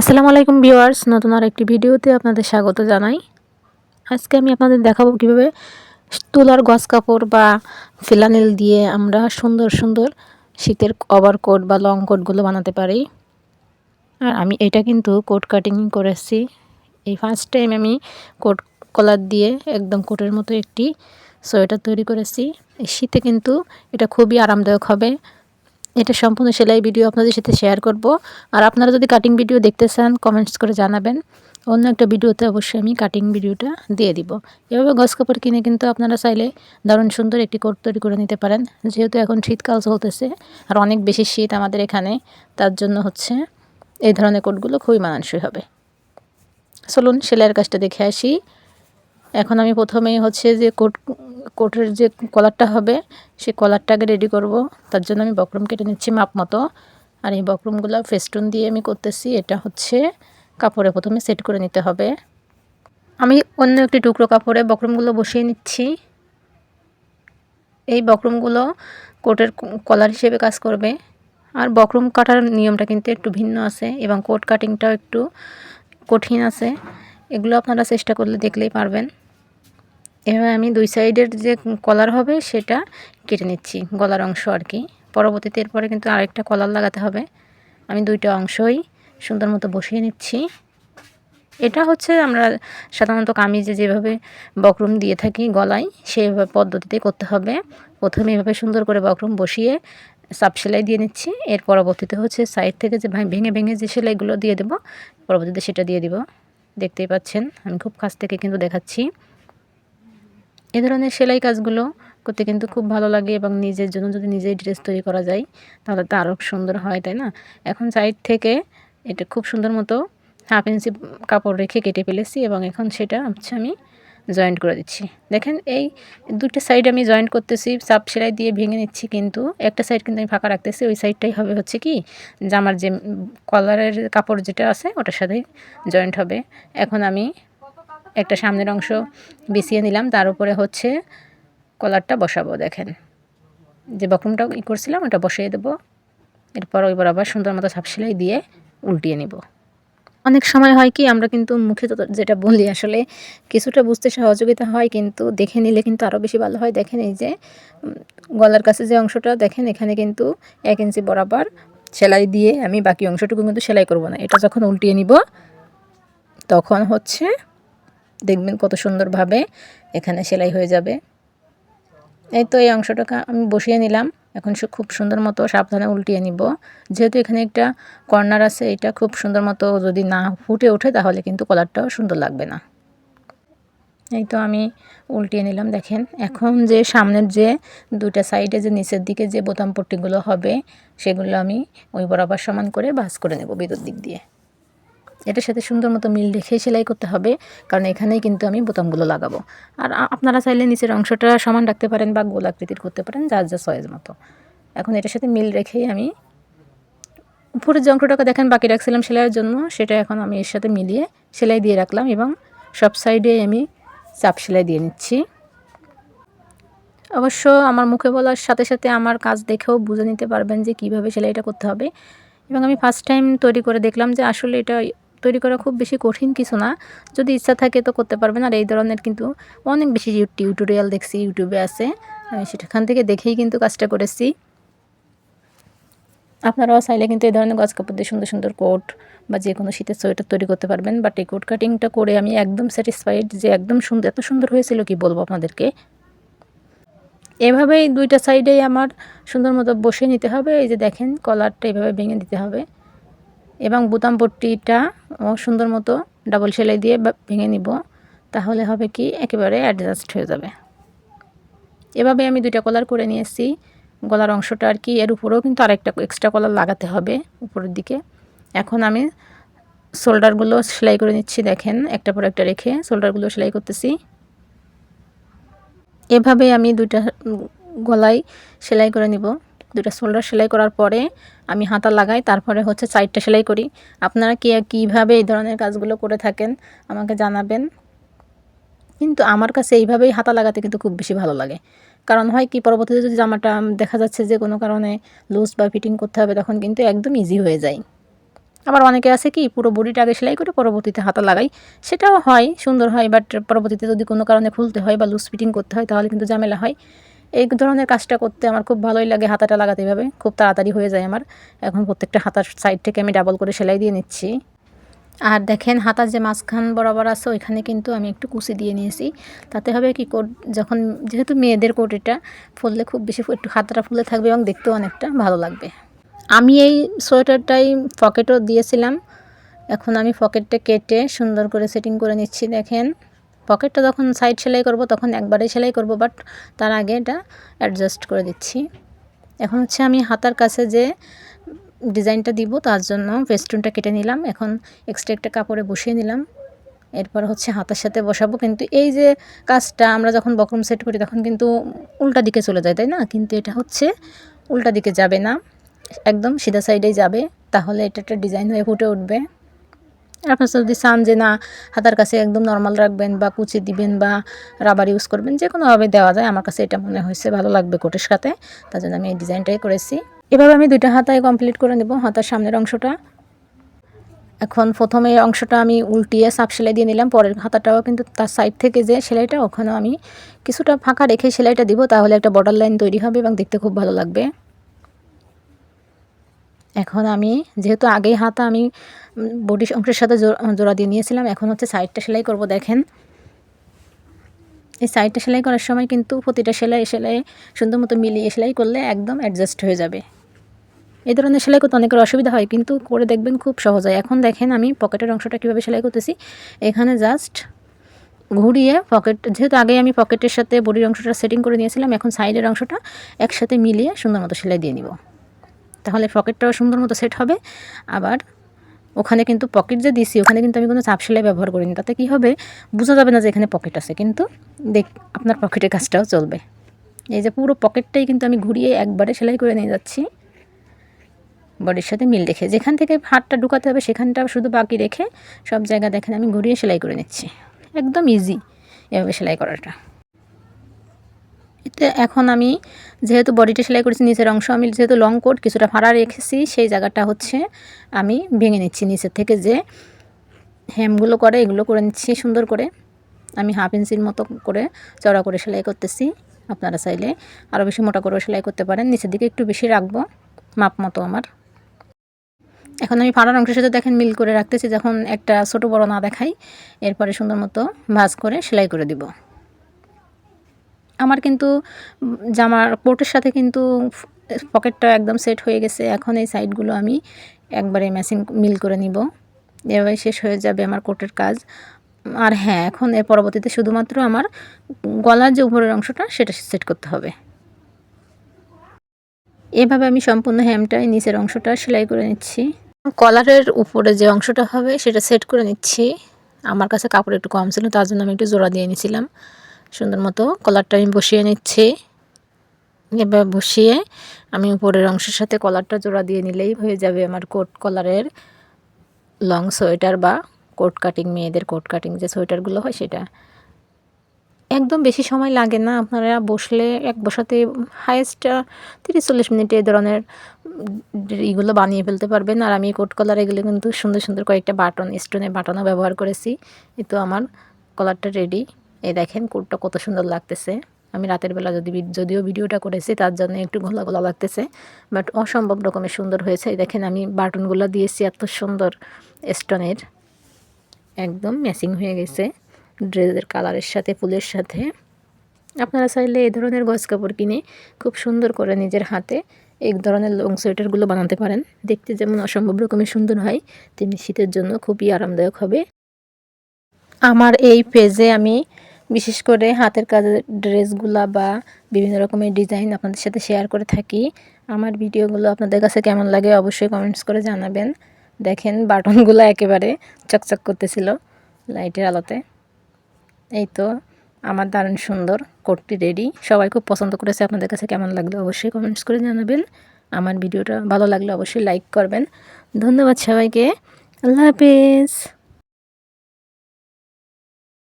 আসসালামু আলাইকুম ভিউয়ার্স, নতুন আর একটি ভিডিওতে আপনাদের স্বাগত জানাই। আজকে আমি আপনাদের দেখাবো কীভাবে তুলার গস কাপড় বা ফিলানেল দিয়ে আমরা সুন্দর সুন্দর শীতের ওভারকোট বা লং কোটগুলো বানাতে পারি। আর আমি এটা কিন্তু কোট কাটিং করেছি। এই ফার্স্ট টাইম আমি কোট কলার দিয়ে একদম কোটের মতো একটি সোয়েটার তৈরি করেছি। এই শীতে কিন্তু এটা খুবই আরামদায়ক হবে। এটা সম্পূর্ণ সেলাই ভিডিও আপনাদের সাথে শেয়ার করব। আর আপনারা যদি কাটিং ভিডিও দেখতে চান কমেন্টস করে জানাবেন। অন্য একটা ভিডিওতে অবশ্যই আমি কাটিং ভিডিওটা দিয়ে দিব। এভাবে গস কাপড় কিনে কিন্তু আপনারা চাইলে দারুণ সুন্দর একটি কোট তৈরি করে নিতে পারেন। যেহেতু এখন শীতকাল চলতেছে, আর অনেক বেশি শীত আমাদের এখানে, তার জন্য হচ্ছে এই ধরনের কোটগুলো খুবই মানানসই হবে। চলুন সেলাইয়ের কাজটা দেখে আসি। এখন আমি প্রথমেই হচ্ছে যে কোট, কোটের যে কলারটা হবে, সেই কলারটাকে রেডি করব। তার জন্য আমি বক্রম কেটে নিচ্ছি মাপ মতো। আর এই বক্রমগুলো ফেস্টুন দিয়ে আমি করতেছি, এটা হচ্ছে কাপড়ে প্রথমে সেট করে নিতে হবে। আমি অন্য একটি টুকরো কাপড়ে বক্রমগুলো বসিয়ে নিচ্ছি। এই বক্রমগুলো কোটের কলার হিসেবে কাজ করবে। আর বক্রম কাটার নিয়মটা কিন্তু একটু ভিন্ন আছে, এবং কোট কাটিংটাও একটু কঠিন আছে। এগুলো আপনারা চেষ্টা করলে দেখলেই পারবেন। এভাবে আমি দুই সাইডের যে কলার হবে সেটা কেটে নিচ্ছি গলার অংশ আর কি। পরবর্তীতে এরপরে কিন্তু আরেকটা কলার লাগাতে হবে। আমি দুইটা অংশই সুন্দর মতো বসিয়ে নিচ্ছি। এটা হচ্ছে আমরা সাধারণত কামিজে যেভাবে বকরুম দিয়ে থাকি গলায়, সেইভাবে পদ্ধতিতে করতে হবে। প্রথমে এভাবে সুন্দর করে বকরুম বসিয়ে সাপ সেলাই দিয়ে নিচ্ছি। এর পরবর্তীতে হচ্ছে সাইড থেকে যে ভেঙে ভেঙে যে সেলাইগুলো দিয়ে দেবো, পরবর্তীতে সেটা দিয়ে দিব। দেখতেই পাচ্ছেন, আমি খুব কাছ থেকে কিন্তু দেখাচ্ছি। এ ধরনের সেলাই কাজগুলো করতে কিন্তু খুব ভালো লাগে এবং নিজের জন্য যদি নিজেই ড্রেস তৈরি করা যায়, তাহলে তো আরও সুন্দর হয়, তাই না? এখন সাইড থেকে এটা খুব সুন্দর মতো হাফ ইঞ্চি কাপড় রেখে কেটে ফেলেছি এবং এখন সেটা হচ্ছে আমি জয়েন্ট করে দিচ্ছি। দেখেন এই দুটো সাইড আমি জয়েন্ট করতেছি, সাপ সেলাই দিয়ে ভেঙে নিচ্ছি কিন্তু একটা সাইড কিন্তু আমি ফাঁকা রাখতেছি, ওই সাইডটাই হবে হচ্ছে কি জামার যে কলারের কাপড় যেটা আছে ওটার সাথেই জয়েন্ট হবে। এখন আমি একটা সামনের অংশ বিছিয়ে নিলাম, তার উপরে হচ্ছে কলারটা বসাবো, দেখেন। যে বকরমটা ই করছিলাম, ওটা বসিয়ে দেবো। এরপর ওই বরাবর সুন্দর মতো সাপ সেলাই দিয়ে উল্টিয়ে নিব। অনেক সময় হয় কি, আমরা কিন্তু মুখে যেটা বলি, আসলে কিছুটা বুঝতে সহযোগিতা হয়, কিন্তু দেখে নিলে কিন্তু আরও বেশি ভালো হয়। দেখেন এই যে গলার কাছে যে অংশটা, দেখেন এখানে কিন্তু এক ইঞ্চি বরাবর সেলাই দিয়ে আমি বাকি অংশটুকু কিন্তু সেলাই করব না। এটা যখন উল্টিয়ে নিব, তখন হচ্ছে দেখবেন কত সুন্দরভাবে এখানে সেলাই হয়ে যাবে। এই তো এই অংশটাকে আমি বসিয়ে নিলাম। এখন সে খুব সুন্দর মতো সাবধানে উল্টিয়ে নিব। যেহেতু এখানে একটা কর্নার আছে, এটা খুব সুন্দর মতো যদি না ফুটে ওঠে, তাহলে কিন্তু কলারটাও সুন্দর লাগবে না। এই তো আমি উল্টিয়ে নিলাম, দেখেন। এখন যে সামনের যে দুটা সাইডে যে নিচের দিকে যে বোতাম পট্টিগুলো হবে, সেগুলো আমি ওই বরাবর সমান করে ভাস করে নেব বিদ্যুৎ দিক দিয়ে। এটার সাথে সুন্দর মতো মিল রেখে সেলাই করতে হবে, কারণ এখানেই কিন্তু আমি বোতামগুলো লাগাবো। আর আপনারা চাইলে নিচের অংশটা সমান রাখতে পারেন বা গোল আকৃতির করতে পারেন, যার যা সয়েজ মতো। এখন এটার সাথে মিল রেখেই আমি উপরের যে অংশটাকে দেখেন বাকি রাখছিলাম সেলাইয়ের জন্য, সেটা এখন আমি এর সাথে মিলিয়ে সেলাই দিয়ে রাখলাম এবং সব সাইডে আমি চাপ সেলাই দিয়ে নিচ্ছি। অবশ্য আমার মুখে বলার সাথে সাথে আমার কাজ দেখেও বুঝে নিতে পারবেন যে কীভাবে সেলাইটা করতে হবে। এবং আমি ফার্স্ট টাইম তৈরি করে দেখলাম যে আসলে এটা তৈরি করা খুব বেশি কঠিন কিছু না। যদি ইচ্ছা থাকে তো করতে পারবেন। আর এই ধরনের কিন্তু অনেক বেশি টিউটোরিয়াল দেখছি ইউটিউবে আছে। আমি সেখান থেকে দেখেই কিন্তু কাজটা করেছি। আপনারাও চাইলে কিন্তু এই ধরনের গজ কাপড় দিয়ে সুন্দর সুন্দর কোট বা যে কোনো শীতের সোয়েটার তৈরি করতে পারবেন। বাট এই কোট কাটিংটা করে আমি একদম স্যাটিসফাইড যে একদম সুন্দর, এত সুন্দর হয়েছিল কি বলব আপনাদেরকে? এভাবেই দুইটা সাইডেই আমার সুন্দর মতো বসে নিতে হবে। এই যে দেখেন কলারটা এভাবে ভেঙে দিতে হবে। এবং বোতাম পট্টিটা সুন্দর মতো ডাবল সেলাই দিয়ে ভেঙে নিব। তাহলে হবে কি, একেবারে অ্যাডজাস্ট হয়ে যাবে। এভাবে আমি দুইটা কলার করে নিয়েছি। গলার অংশটা আর কি, এর উপরেও কিন্তু আরেকটা এক্সট্রা কলার লাগাতে হবে উপরের দিকে। এখন আমি শোল্ডারগুলো সেলাই করে নিচ্ছি, দেখেন, একটা পর একটা রেখে শোল্ডারগুলো সেলাই করতেছি। এভাবে আমি দুইটা গলায় সেলাই করে নিব। দুটা শোল্ডার সেলাই করার পরে আমি হাতা লাগাই, তারপরে হচ্ছে সাইডটা সেলাই করি। আপনারা কে কীভাবে এই ধরনের কাজগুলো করে থাকেন আমাকে জানাবেন। কিন্তু আমার কাছে এইভাবেই হাতা লাগাতে কিন্তু খুব বেশি ভালো লাগে। কারণ হয় কি, পরবর্তীতে যদি জামাটা দেখা যাচ্ছে যে কোনো কারণে লুজ বা ফিটিং করতে হবে, তখন কিন্তু একদম ইজি হয়ে যায়। আবার অনেকে আছে কি, পুরো বডিটা আগে সেলাই করে পরবর্তীতে হাতা লাগাই। সেটাও হয়, সুন্দর হয় বাট পরবর্তীতে যদি কোনো কারণে খুলতে হয় বা লুজ ফিটিং করতে হয়, তাহলে কিন্তু ঝামেলা হয়। এই ধরনের কাজটা করতে আমার খুব ভালোই লাগে হাতাটা লাগাতে হবে খুব তাড়াতাড়ি হয়ে যায় আমার। এখন প্রত্যেকটা হাতার সাইড থেকে আমি ডাবল করে সেলাই দিয়ে নিচ্ছি। আর দেখেন হাতার যে মাঝখান বরাবর আছে, ওইখানে কিন্তু আমি একটু কুচি দিয়ে নিয়েছি। তাতে হবে কি কোট, যখন যেহেতু মেয়েদের কোট এটা, ফুললে খুব বেশি একটু হাতাটা ফুলে থাকবে এবং দেখতেও অনেকটা ভালো লাগবে। আমি এই সোয়েটারটাই পকেটও দিয়েছিলাম। এখন আমি পকেটটা কেটে সুন্দর করে সেটিং করে নিচ্ছি, দেখেন। পকেটটা যখন সাইড সেলাই করব, তখন একবারে সেলাই করব বাট তার আগে এটা অ্যাডজাস্ট করে দিচ্ছি। এখন হচ্ছে আমি হাতার কাছে যে ডিজাইনটা দিব, তার জন্য পেস্টুনটা কেটে নিলাম। এখন এক্সট্রা একটা কাপড়ে বসিয়ে নিলাম। এরপর হচ্ছে হাতার সাথে বসাবো। কিন্তু এই যে কাজটা আমরা যখন বকরম সেট করি, তখন কিন্তু উল্টা দিকে চলে যায়, তাই না? কিন্তু এটা হচ্ছে উল্টা দিকে যাবে না। একদম সিধা সাইডেই যাবে। তাহলে এটা একটা ডিজাইন হয়ে ফুটে উঠবে। আপনার যদি চান যে না, হাতার কাছে একদম নর্মাল রাখবেন বা কুচি দিবেন বা রাবার ইউজ করবেন যে কোনোভাবে দেওয়া যায়, আমার কাছে এটা মনে হয়েছে ভালো লাগবে কোটের সাথে। তার জন্য আমি এই ডিজাইনটাই করেছি। এভাবে আমি দুইটা হাতায় কমপ্লিট করে নেব, হাতার সামনের অংশটা। এখন প্রথমে অংশটা আমি উল্টিয়ে সাপ সেলাই দিয়ে নিলাম, পরের হাতাটাও কিন্তু তার সাইড থেকে যে সেলাইটা, ওখানেও আমি কিছুটা ফাঁকা রেখে সেলাইটা দিব, তাহলে একটা বর্ডার লাইন তৈরি হবে এবং দেখতে খুব ভালো লাগবে। এখন আমি, যেহেতু আগেই হাতা আমি বডি অংশের সাথে জোড়া দিয়ে নিয়েছিলাম। এখন হচ্ছে সাইডটা সেলাই করব, দেখেন। এই সাইডটা সেলাই করার সময় কিন্তু প্রতিটা সেলাই সেলাই, সুন্দর মতো মিলিয়ে সেলাই করলে একদম অ্যাডজাস্ট হয়ে যাবে। এই ধরনের সেলাই করতে অনেকের অসুবিধা হয়, কিন্তু করে দেখবেন খুব সহজ হয়। এখন দেখেন আমি পকেটের অংশটা কীভাবে সেলাই করতেছি। এখানে জাস্ট ঘুরিয়ে পকেট যেহেতু আগে আমি পকেটের সাথে বডির অংশটা সেটিং করে নিয়েছিলাম, এখন সাইডের অংশটা একসাথে মিলিয়ে সুন্দর মতো সেলাই দিয়ে নিব। তাহলে পকেটটাও সুন্দর মতো সেট হবে, আবার ওখানে কিন্তু পকেট যে দিছি, ওখানে কিন্তু আমি কোনো চাপ সেলাই ব্যবহার করিনি। তাতে কী হবে? বোঝা যাবে না যে এখানে পকেট আছে, কিন্তু দেখ, আপনার পকেটের কাজটাও চলবে। এই যে পুরো পকেটটাই কিন্তু আমি ঘুরিয়ে একবারে সেলাই করে নিয়ে যাচ্ছি। বডির সাথে মিল রেখে, যেখান থেকে হাতটা ঢুকাতে হবে সেখানটা শুধু বাকি রেখে সব জায়গা দেখেন, আমি ঘুরিয়ে সেলাই করে নিচ্ছি। একদম ইজি এভাবে সেলাই করাটা। এতে এখন আমি যেহেতু বডিটা সেলাই করেছি, নিচের অংশ আমি যেহেতু লং কোট কিছুটা ফাড়া রেখেছি, সেই জায়গাটা হচ্ছে আমি ভেঙে নিচ্ছি নিচের থেকে যে হেমগুলো করে, এগুলো করে নিচ্ছি সুন্দর করে। আমি হাফ ইঞ্চির মতো করে চড়া করে সেলাই করতেছি, আপনারা চাইলে আরও বেশি মোটা করে সেলাই করতে পারেন। নিচের দিকে একটু বেশি রাখব, মাপ মতো আমার। এখন আমি ফাড়ার অংশের সাথে দেখেন মিল করে রাখতেছি, যখন একটা ছোটো বড় না দেখাই, এরপরে সুন্দর মতো ভাজ করে সেলাই করে দিব। আমার কিন্তু জামার কোটের সাথে কিন্তু পকেটটা একদম সেট হয়ে গেছে। এখন এই সাইডগুলো আমি একবারে ম্যাচিং মিল করে নিব। এভাবে শেষ হয়ে যাবে আমার কোটের কাজ। আর হ্যাঁ এখন এর পরবর্তীতে শুধুমাত্র আমার গলার যে উপরের অংশটা, সেটা সেট করতে হবে। এভাবে আমি সম্পূর্ণ হ্যামটাই নিচের অংশটা সেলাই করে নিচ্ছি। কলারের উপরে যে অংশটা হবে, সেটা সেট করে নিচ্ছি। আমার কাছে কাপড় একটু কম ছিল, তার জন্য আমি একটু জোড়া দিয়ে নিয়েছিলাম। সুন্দর মতো কলারটা আমি বসিয়ে নিচ্ছি। এবার বসিয়ে আমি উপরের অংশের সাথে কলারটা জোড়া দিয়ে নিলেই হয়ে যাবে আমার কোট কলারের লং সোয়েটার বা কোট কাটিং মেয়েদের কোট কাটিং যে সোয়েটারগুলো হয় সেটা। একদম বেশি সময় লাগে না, আপনারা বসলে এক বসাতে হায়েস্ট তিরিশ চল্লিশ মিনিটে এ ধরনের ইগুলো বানিয়ে ফেলতে পারবেন। আর আমি কোট কলার এগুলো কিন্তু সুন্দর সুন্দর কয়েকটা বাটন স্টোনে বাটনও ব্যবহার করেছি। এ তো আমার কলারটা রেডি এই দেখেন কোটটা কত সুন্দর লাগতেছে। আমি রাতের বেলা যদি যদিও ভিডিওটা করেছি, তার জন্য একটু ঘোলা ঘোলা লাগতেছে। বাট অসম্ভব রকমের সুন্দর হয়েছে। এই দেখেন আমি বাটনগুলো দিয়েছি, এত সুন্দর স্টোনের। একদম ম্যাচিং হয়ে গেছে ড্রেসের কালারের সাথে, ফুলের সাথে। আপনারা চাইলে এই ধরনের গজ কাপড় কিনে খুব সুন্দর করে নিজের হাতে এই ধরনের লং সোয়েটারগুলো বানাতে পারেন। দেখতে যেমন অসম্ভব রকমের সুন্দর হয়, তেমনি শীতের জন্য খুবই আরামদায়ক হবে। আমার এই পেজে আমি বিশেষ করে হাতের কাজের ড্রেসগুলা বা বিভিন্ন রকমের ডিজাইন আপনাদের সাথে শেয়ার করে থাকি। আমার ভিডিওগুলো আপনাদের কাছে কেমন লাগে অবশ্যই কমেন্টস করে জানাবেন। দেখেন বাটনগুলো একেবারে চকচক করতেছিল লাইটের আলোতে। এই তো আমার দারুণ সুন্দর কোটটি রেডি। সবাই খুব পছন্দ করেছে, আপনাদের কাছে কেমন লাগল অবশ্যই কমেন্টস করে জানাবেন। আমার ভিডিওটা ভালো লাগলে অবশ্যই লাইক করবেন। ধন্যবাদ সবাইকে। আল্লাহ হাফিজ।